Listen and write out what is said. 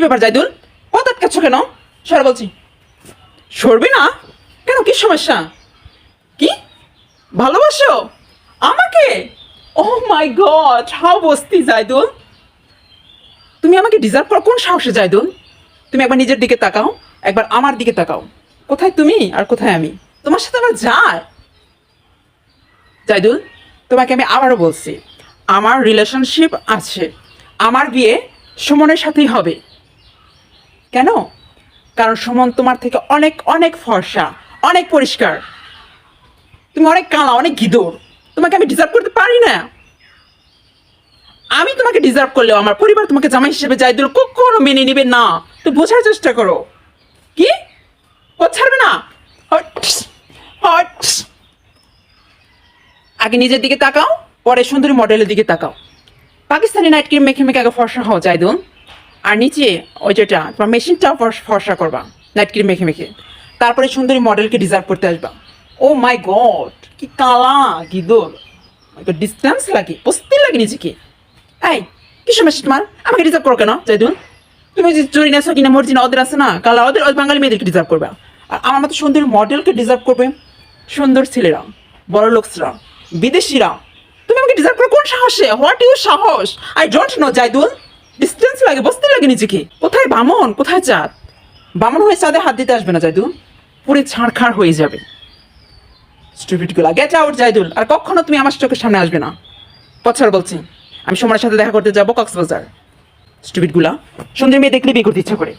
ব্যাপার জাইদুল? কত আটকাচ্ছ কেন? সর বলছি। সরবি না? কেন? কি সমস্যা? কি? ভালোবাসো? আমাকে? ও মাই গড, হাউ বস্তি জাইদুল। তুমি আমাকে ডিজার্ভ করো কোন সাহসে জাইদুল? তুমি একবার নিজের দিকে তাকাও, একবার আমার দিকে তাকাও। কোথায় তুমি আর কোথায় আমি? তোমার সাথে আমার যায়? জাইদুল, তোমাকে আমি আবারও বলছি, আমার রিলেশনশিপ আছে। আমার বিয়ে সুমনের সাথেই হবে। কেন? কারণ সুমন তোমার থেকে অনেক অনেক ফর্সা, অনেক পরিষ্কার। তুমি অনেক কালা, অনেক গিদোর। তোমাকে আমি ডিজার্ভ করতে পারি না। আমি তোমাকে ডিজার্ভ করলেও আমার পরিবার তোমাকে জামাই হিসেবে জাইদুল কখনো মেনে নেবে না। তো বোঝার চেষ্টা করো। কি? ও ছাড়বে না। আগে নিজের দিকে তাকাও, পরে সুন্দরী মডেলের দিকে তাকাও। পাকিস্তানি নাইট ক্রিম মেখে মেখে আগে ফর্সা হওয়া হও জাইদুল আর নিচে ওই যেটা, তোমার মেশিনটাও ফর্স- করবা নাইট ক্রিম মেখে মেখে। তারপরে সুন্দরী মডেলকে ডিজার্ভ করতে আসবা। ও মাই গড কি কালা গিদোর ডিস্টেন্স লাগে বসতে লাগে নিজেকে। এই কি সমস্যা তোমার? আমাকে ডিজার্ভ করো কেন জাইদুল তুমি যে চুরি নেছো কিনা মর্জিনা ওদের আছে না, কালা, ওদের বাঙালি মেয়েদেরকে ডিজার্ভ করবে। আর আমার মতো সুন্দর মডেলকে ডিজার্ভ করবে সুন্দর ছেলেরা, বড় লোকসরা, বিদেশিরা। তুমি আমাকে ডিজার্ভ করো কোন সাহসে? হোয়াট ইউ সাহস? I don't know Zaidul distance লাগে, বসতে লাগে নিজেকে। কোথায় বামন, কোথায় চাঁদ? বামন হয়ে চাঁদে হাত দিতে আসবে না যাইদুল পুরে ছাড়খাড় হয়ে যাবে। স্টুপিটগুলা গেট আউট জাইদুল। আর কখনো তুমি আমার চোখের সামনে আসবে না। পছর বলছি। আমি সময়ের সাথে দেখা করতে যাব কক্সবাজার। স্টুপিটগুলা সুন্দর মেয়ে দেখলে বিয়ে করতে ইচ্ছা করে।